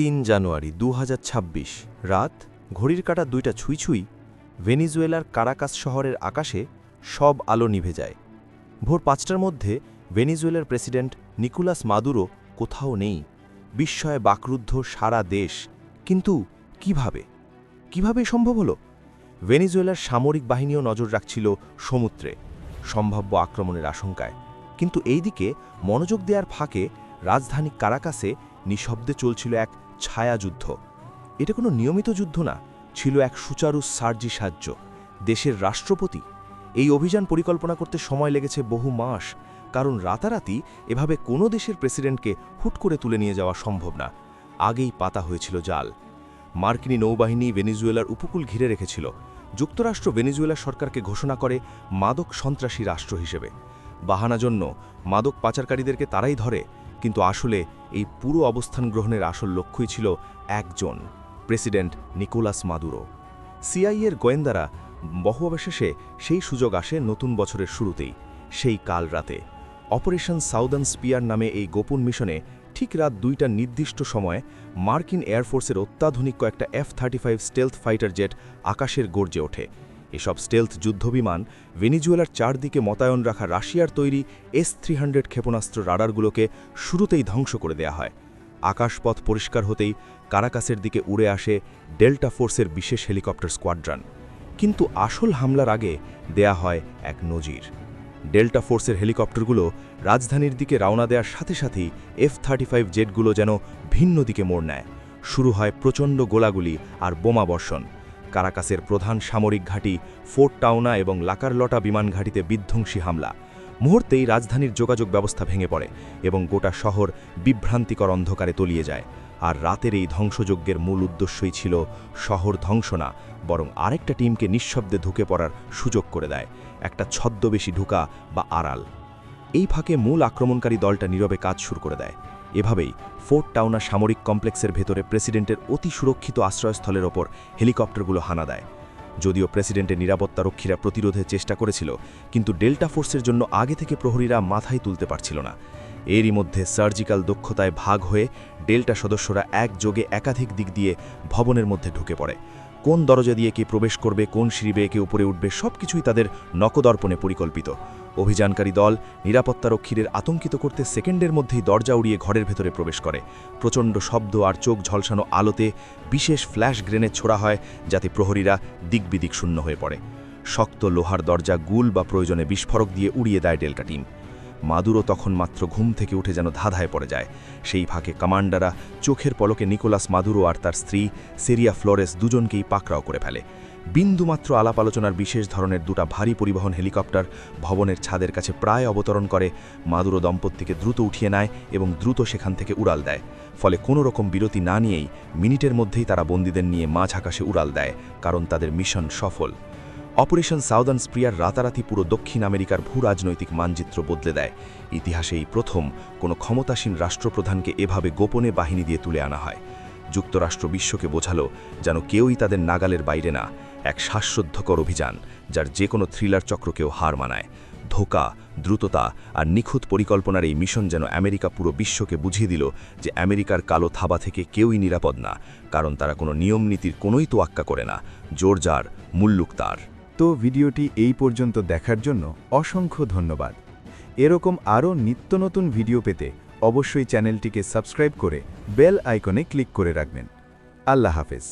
তিন জানুয়ারি দু হাজার ছাব্বিশ রাত, ঘড়ির কাটা দুইটা ছুঁই ছুঁই, ভেনিজুয়েলার কারাকাস শহরের আকাশে সব আলো নিভে যায়। ভোর পাঁচটার মধ্যে ভেনিজুয়েলার প্রেসিডেন্ট নিকোলাস মাদুরো কোথাও নেই। বিস্ময়ে বাকরুদ্ধ সারা দেশ। কিন্তু কীভাবে? কীভাবে সম্ভব হলো? ভেনিজুয়েলার সামরিক বাহিনীও নজর রাখছিল সমুদ্রে, সম্ভাব্য আক্রমণের আশঙ্কায়। কিন্তু এইদিকে মনোযোগ দেওয়ার ফাঁকে রাজধানী কারাকাসে নিঃশব্দে চলছিল এক ছায়াযুদ্ধ। এটা কোনো নিয়মিত যুদ্ধ না, ছিল এক সুচারু সার্জি সাহায্য। দেশের রাষ্ট্রপতি এই অভিযান পরিকল্পনা করতে সময় লেগেছে বহু মাস, কারণ রাতারাতি এভাবে কোনো দেশের প্রেসিডেন্টকে হুট করে তুলে নিয়ে যাওয়া সম্ভব না। আগেই পাতা হয়েছিল জাল। মার্কিনী নৌবাহিনী ভেনিজুয়েলার উপকূল ঘিরে রেখেছিল। যুক্তরাষ্ট্র ভেনিজুয়েলা সরকারকে ঘোষণা করে মাদক সন্ত্রাসী রাষ্ট্র হিসেবে। বাহানা জন্য মাদক পাচারকারীদেরকে তারাই ধরে। কিন্তু আসলে এই পুরো অবস্থান গ্রহণের আসল লক্ষ্যই ছিল একজন, প্রেসিডেন্ট নিকোলাস মাদুরো। সিআইএর গোয়েন্দারা বহু অবশেষে সেই সুযোগ আসে নতুন বছরের শুরুতেই, সেই কাল রাতে। অপারেশন সাউদার্ন স্পিয়ার নামে এই গোপন মিশনে ঠিক রাত দুইটা নির্দিষ্ট সময়ে মার্কিন এয়ারফোর্সের অত্যাধুনিক কয়েকটা F thirty five stealth fighter jet আকাশের গর্জে ওঠে। এসব স্টেলথ যুদ্ধবিমান ভেনিজুয়েলার চারদিকে মোতায়েন রাখা রাশিয়ার তৈরি এস থ্রি হান্ড্রেড ক্ষেপণাস্ত্র রাডারগুলোকে শুরুতেই ধ্বংস করে দেয়া হয়। আকাশপথ পরিষ্কার হতেই কারাকাসের দিকে উড়ে আসে ডেল্টা ফোর্সের বিশেষ হেলিকপ্টার স্কোয়াড্রান। কিন্তু আসল হামলার আগে দেয়া হয় এক নজির। ডেল্টা ফোর্সের হেলিকপ্টারগুলো রাজধানীর দিকে রওনা দেওয়ার সাথে সাথেই এফ থার্টি ফাইভ জেটগুলো যেন ভিন্ন দিকে মোড় নেয়। শুরু হয় প্রচণ্ড গোলাগুলি আর বোমা বর্ষণ। কারাকাসের প্রধান সামরিক ঘাঁটি ফোর্ট টাউনা এবং লাকারলটা বিমান ঘাঁটিতে বিধ্বংসী হামলা। মুহূর্তেই রাজধানীর যোগাযোগ ব্যবস্থা ভেঙে পড়ে এবং গোটা শহর বিভ্রান্তিকর অন্ধকারে তলিয়ে যায়। আর রাতের এই ধ্বংসযজ্ঞের মূল উদ্দেশ্যই ছিল শহর ধ্বংস না বরং আরেকটা টিমকে নিঃশব্দে ঢুকে পড়ার সুযোগ করে দেয়, একটা ছদ্মবেশী ঢুকা বা আড়াল। এই ফাঁকে মূল আক্রমণকারী দলটা নীরবে কাজ শুরু করে দেয়। এভাবেই ফোর্ট টাউনা সামরিক কমপ্লেক্সের ভেতরে প্রেসিডেন্টের অতি সুরক্ষিত আশ্রয়স্থলের ওপর হেলিকপ্টারগুলো হানা দেয়। যদিও প্রেসিডেন্টের নিরাপত্তারক্ষীরা প্রতিরোধের চেষ্টা করেছিল, কিন্তু ডেল্টা ফোর্সের জন্য আগে থেকে প্রহরীরা মাথায় তুলতে পারছিল না। এরই মধ্যে সার্জিক্যাল দক্ষতায় ভাগ হয়ে ডেল্টা সদস্যরা একযোগে একাধিক দিক দিয়ে ভবনের মধ্যে ঢুকে পড়ে। কোন দরজা দিয়ে কে প্রবেশ করবে, কোন সিঁড়ি বেয়ে কে উপরে উঠবে, সবকিছুই তাদের নকদর্পণে পরিকল্পিত। অভিযানকারী দল নিরাপত্তারক্ষীদের আতঙ্কিত করতে সেকেন্ডের মধ্যেই দরজা উড়িয়ে ঘরের ভেতরে প্রবেশ করে। প্রচণ্ড শব্দ আর চোখ ঝলসানো আলোতে বিশেষ ফ্ল্যাশ গ্রেনেড ছোড়া হয় যাতে প্রহরীরা দিকবিদিক শূন্য হয়ে পড়ে। শক্ত লোহার দরজা গুল বা প্রয়োজনে বিস্ফোরক দিয়ে উড়িয়ে দেয় ডেল্টা টিম। মাদুরো তখন মাত্র ঘুম থেকে উঠে যেন ধাঁধায় পড়ে যায়। সেই ফাঁকে কমান্ডাররা চোখের পলকে নিকোলাস মাদুরো আর তার স্ত্রী সেরিয়া ফ্লোরেস দুজনকেই পাকড়াও করে ফেলে। বিন্দুমাত্র আলাপ আলোচনার বিশেষ ধরনের দুটা ভারী পরিবহন হেলিকপ্টার ভবনের ছাদের কাছে প্রায় অবতরণ করে, মাদুরো দম্পতিকে দ্রুত উঠিয়ে নেয় এবং দ্রুত সেখান থেকে উড়াল দেয়। ফলে কোনো রকম বিরতি না নিয়েই মিনিটের মধ্যেই তারা বন্দীদের নিয়ে মাঝ আকাশে উড়াল দেয়, কারণ তাদের মিশন সফল। অপারেশন সাউদার্ন স্প্রিয়ার রাতারাতি পুরো দক্ষিণ আমেরিকার ভূ রাজনৈতিক মানচিত্র বদলে দেয়। ইতিহাসে এই প্রথম কোনো ক্ষমতাসীন রাষ্ট্রপ্রধানকে এভাবে গোপনে বাহিনী দিয়ে তুলে আনা হয়। যুক্তরাষ্ট্র বিশ্বকে বোঝালো যেন কেউই তাদের নাগালের বাইরে না, এক শ্বাসরুদ্ধকর অভিযান যার যে কোনো থ্রিলার চক্রকেও হার মানায়। ধোকা, দ্রুততা আর নিখুঁত পরিকল্পনার এই মিশন যেন আমেরিকা পুরো বিশ্বকে বুঝিয়ে দিল যে আমেরিকার কালো থাবা থেকে কেউই নিরাপদ না, কারণ তারা কোনো নিয়ম নীতির কোনোই তোয়াক্কা করে না। জোর যার, মুল্লুক তার। তো ভিডিওটি এই পর্যন্ত দেখার জন্য অসংখ্য ধন্যবাদ। এরকম আরও নিত্য নতুন ভিডিও পেতে অবশ্যই চ্যানেলটিকে সাবস্ক্রাইব করে বেল আইকনে ক্লিক করে রাখবেন। আল্লাহ হাফেজ।